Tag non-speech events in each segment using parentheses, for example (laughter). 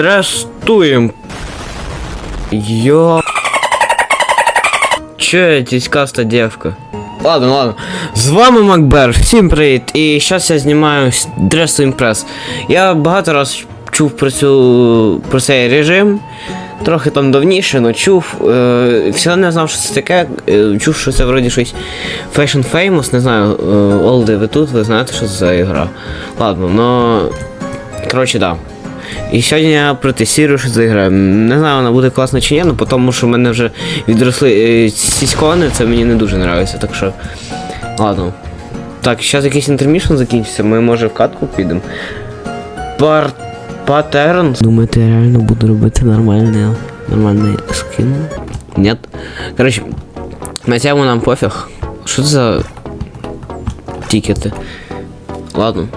Здрастуем. Йо. Че, тіськаста девка? Ладно, ладно. З вами Макбер, всім привіт. І зараз я знімаю Dress to Impress. Я багато раз чув про цю про цей режим. Трохи там давніше, але чув. Е, все не знав, що це таке. Е, чув, що це вроді щось Fashion Famous, не знаю. Е, Олди, ви тут, ви знаєте, що це за ігра. Ладно, но. Коротше, да. І сьогодні я протестую, що заіграю. Не знаю, вона буде класна чи ні, але тому що в мене вже відросли е, сіськони, це мені не дуже подобається, так що. Ладно. Так, зараз якийсь інтермішн закінчиться, ми може в катку підемо. Пар... Паттерн. Думаєте, я реально буду робити нормальний, нормальний скін? Нет. Короче, на тему нам пофіг. Що це за тікети? Ладно.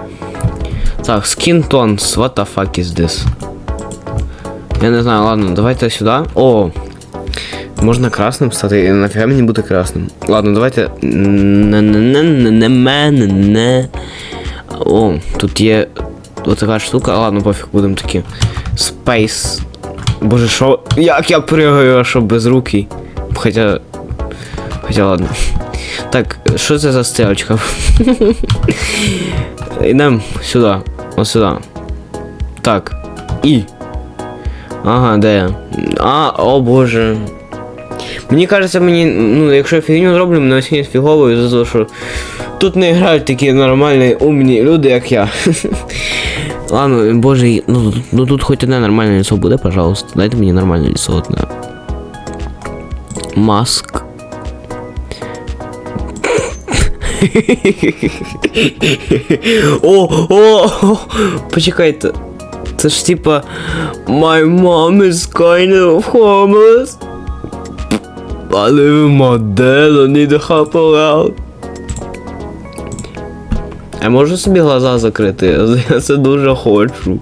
Так, skin tones, what the fuck is this? Я не знаю, ладно, давайте сюда. О! Можна красним стати, нафіга мені бути красним. Ладно, давайте. Не не не не не не не О, тут є отака штука. Ладно, пофіг, будемо такі. Space. Боже, що. Як я пригаю, а що без руки? Хоча. Хоча ладно. Так, що це за стрілочка? Йдемо сюди. Ось сюди. Так. І. Ага, де я? А, о боже. Мені кажеться, мені, ну, якщо я фігню зроблю, мене оцінять фіговою за те, що тут не грають такі нормальні, умні люди, як я. (laughs) Ладно, боже, ну, ну тут хоч одне нормальне лицо буде, пожалуйста. Дайте мені нормальне лицо одне. Маск. (laughs) О, о, о, почекайте. Це ж типа My mom is kind of homeless. I live in my dad, I need to help her out. Я можу собі глаза закрити, (laughs) я це дуже хочу.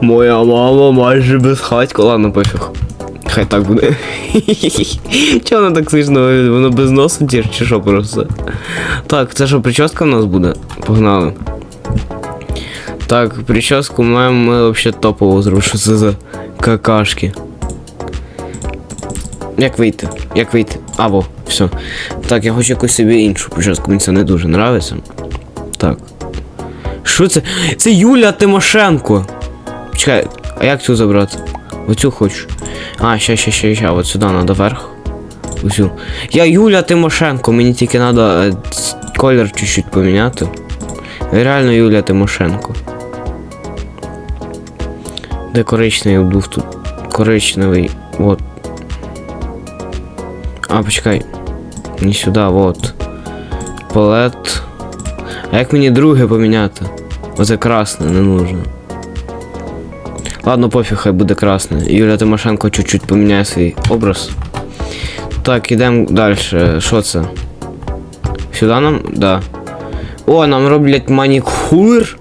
Моя мама майже без хатька. Ладно, пофіг. Хай так буде. (laughs) Чого воно так смішно? Воно без носу чи що просто? Так, це що, прическа в нас буде? Погнали. Так, прическу маємо ми вообще топово зробити. Що це за какашки? Як вийти? Як вийти? А, во, все. Так, я хочу якусь собі іншу прическу, мені це не дуже нравиться. Так. Що це? Це Юля Тимошенко. Чекай, а як цю забрати? Оцю хочу. А, ща, ща, ща, ща, от сюди надо вверх. Оцю. Я Юля Тимошенко, мені тільки треба колір чуть-чуть поміняти. Реально Юля Тимошенко. Де коричневий був тут? Коричневий. Вот. А, почекай. Не сюди, вот. Палет. А як мені друге поміняти? Оце красне, не нужно. Ладно, пофіг, хай буде красне. Юля Тимошенко чуть-чуть поміняє свій образ. Так, ідемо далі. Що це? Сюди нам? Да. О, нам роблять манікюр.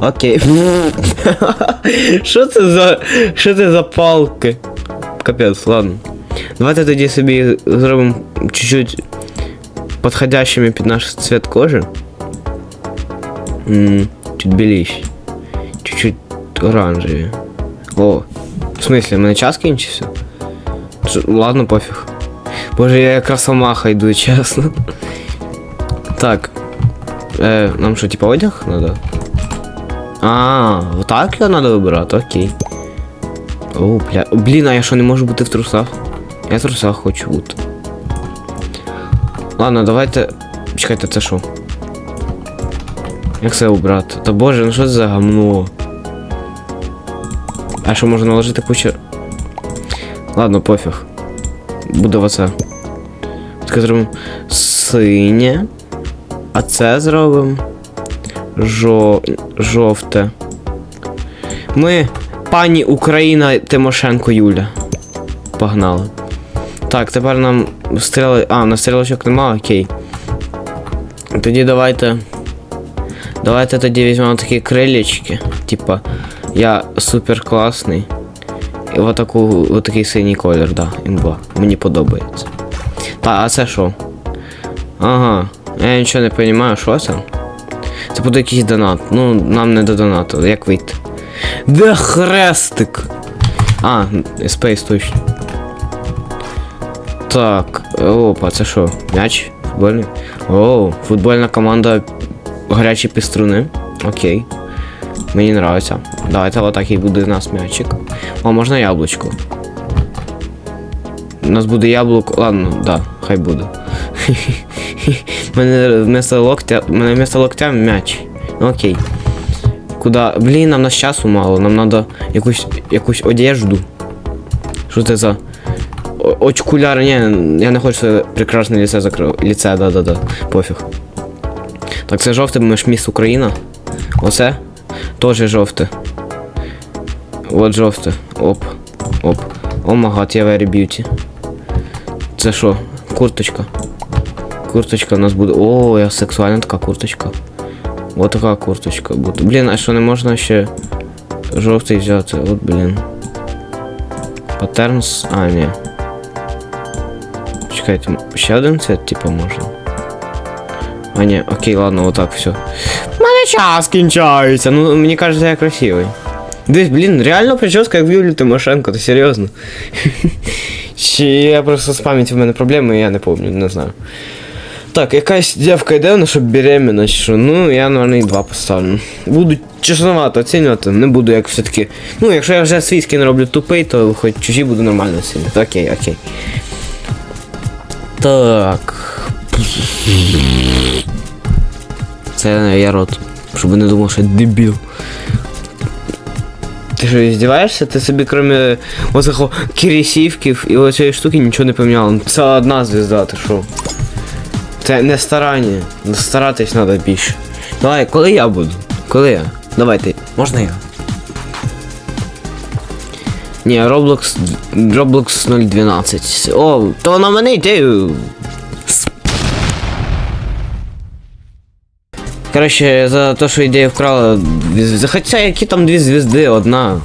Окей. (laughs) Що це за. Що це за палки? Капець, ладно. Давайте тоді собі зробимо чуть-чуть подходящими під наш цвет кожи. М, Чуть біліші. Чуть-чуть оранжеві. О, в смысле, мене час кінчився? Ладно, пофіг. Боже, я як росомаха йду, (laughs) чесно. Так. Е, нам що, типа одяг надо? А, вот так його надо вибирати, окей. О, бля. Блін, а я що не можу бути в трусах? Я в трусах хочу бути. Ладно, давайте. Чекайте, це що? Як це убрати? Та боже, ну що це за гамно? А що можна наложити кучу? Ладно, пофіг. Буде оце. Таке зробимо синє. А це зробимо. Жо... Жовте. Ми пані Україна Тимошенко Юля. Погнали. Так, тепер нам стріли. А, на стрілочок нема, окей. Тоді давайте. Давайте тоді візьмемо такі крилечки. Типа, я супер класний. І отаку, отакий синій колір, да, імба. Мені подобається. Та, а це що? Ага. Я нічого не розумію, що це? Це буде якийсь донат. Ну, нам не до донату, як вийти. Де хрестик? А, Space точно. Так, опа, це що? М'яч? Футбольний? О, футбольна команда гарячі піструни. Окей. Мені нравиться. Давайте отак і буде у нас м'ячик. О, можна яблучко. У нас буде яблуко. Ладно, да, хай буде. (laughs) Мене вместо локтя. Мене вместо локтя м'яч. Ну окей. Куда? Блін, нам нас часу мало, нам надо якусь якусь одежду. Що це за. О- Очкуляри, ні, я не хочу своє прекрасне ліце закрив. Ліце, да-да-да. Пофіг. Так, це жовте, ми ж міс Україна. Оце? Теж жовте. От жовте. Оп. Оп. О магад, я very beauty. Це що? Курточка. Курточка у нас буде. О, я сексуальна така курточка. Вот така курточка буде. Блін, а що не можна ще жовтий взяти? От, блін. Паттернс. А, ні. Чекайте, ще один цвет, типа, можна. А, ні, окей, ладно, вот так все. Мене час кінчається. Ну, мені кажеться, я красивий. Дивись, блін, реально прическа, як в Юлії Тимошенко, ти серйозно? (laughs) Чи я просто з пам'яті в мене проблеми, я не пам'ятаю, не знаю. Так, якась дівка йде, вона щоб беременна, чи що. Ну, я, наверное, і два поставлю. Буду чесновато оцінювати, не буду як все-таки. Ну, якщо я вже свій скін роблю тупий, то хоч чужі буду нормально оцінювати. Окей, окей. Так. Це я рот. Щоб не думав, що я дебіл. Ти що, здіваєшся? Ти собі, крім оцих кірісівків і оцієї штуки нічого не поміняв. Це одна звізда, ти що? Це не старання. Старатись треба більше. Давай, коли я буду? Коли я? Давай ти. Можна я? Ні, Roblox. Roblox 012. О, то на мене йти. Коротше, за те, що ідею вкрала. Хоча які там дві звізди, одна.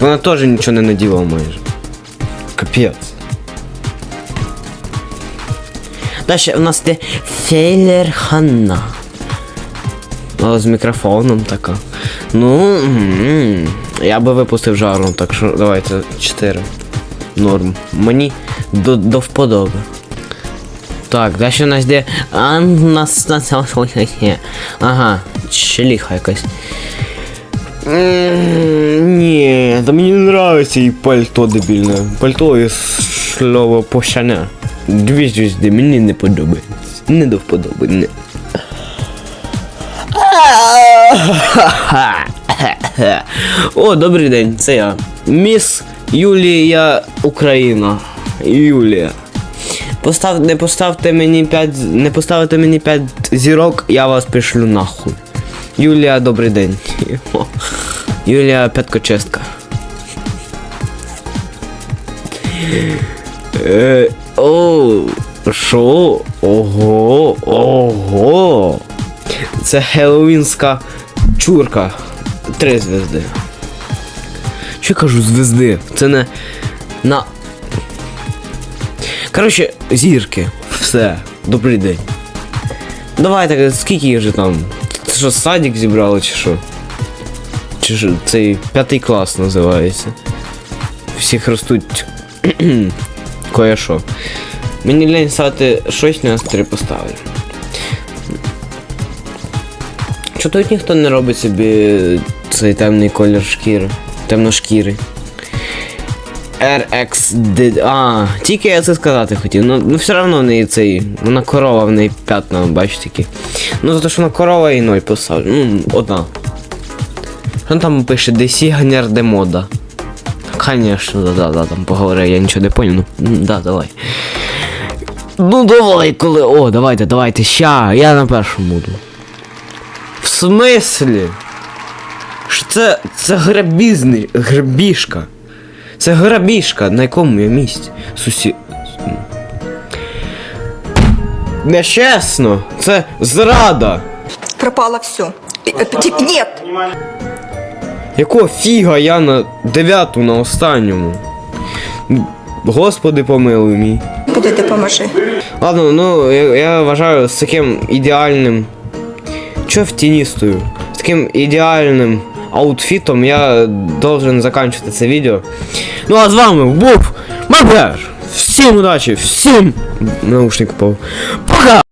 Вона теж нічого не наділа майже. Капець. Далі у нас йде Фейлер Ханна. О, з мікрофоном така. Ну, я би випустив жару, так що давайте 4. Норм. Мені до, до вподоби. Так, далі у нас йде Аннас. Ага, челіха якась. Ні, та мені не нравиться і пальто дебільне. Пальто із слова пощане. Дві звізди мені не подобається. Не до вподоби, не. О, добрий день, це я. Міс Юлія Україна. Юлія. Постав, не поставте мені 5. Не поставите мені 5 зірок, я вас пришлю нахуй. Юлія, добрий день. Юлія Петкочестка. Е, о, що? Ого, ого. Це хеллоуінська чурка. Три звезди. Що я кажу звезди? Це не на. Коротше, зірки. Все. Добрий день. Давайте, скільки їх же там? Це що, садик зібрали чи що? Чи що цей п'ятий клас називається. Всіх ростуть (clears throat) кое-що. Мені лень стати щось на три поставлю. Чого тут ніхто не робить собі цей темний колір шкіри? Темношкіри. RXD. А, тільки я це сказати хотів. Ну, ну все одно в неї цей. Вона корова, в неї п'ятна, бачите такі. Ну за те, що вона корова і ноль поставлю. Ну, одна. Що там пише DC Ганер де мода. Конечно, да, да, да, там поговори, я нічого не понял. Ну, да, давай. Ну давай, коли. О, давайте, давайте, ща, я на першому буду. В смислі? Ж Це. це грабізний. Грабіжка. Це грабіжка, на якому я місці. Сусі. Нечесно! Це зрада! пропало все. Нет, Якого фіга я на дев'яту на останньому? Господи помилуй мій. куди ти поможи? Ладно, ну я, я вважаю з таким ідеальним. Чо в тіні стою? З таким ідеальним аутфітом я должен заканчивать це відео. Ну а з вами був Макбер. Всім удачі, всім наушник попав. Пока!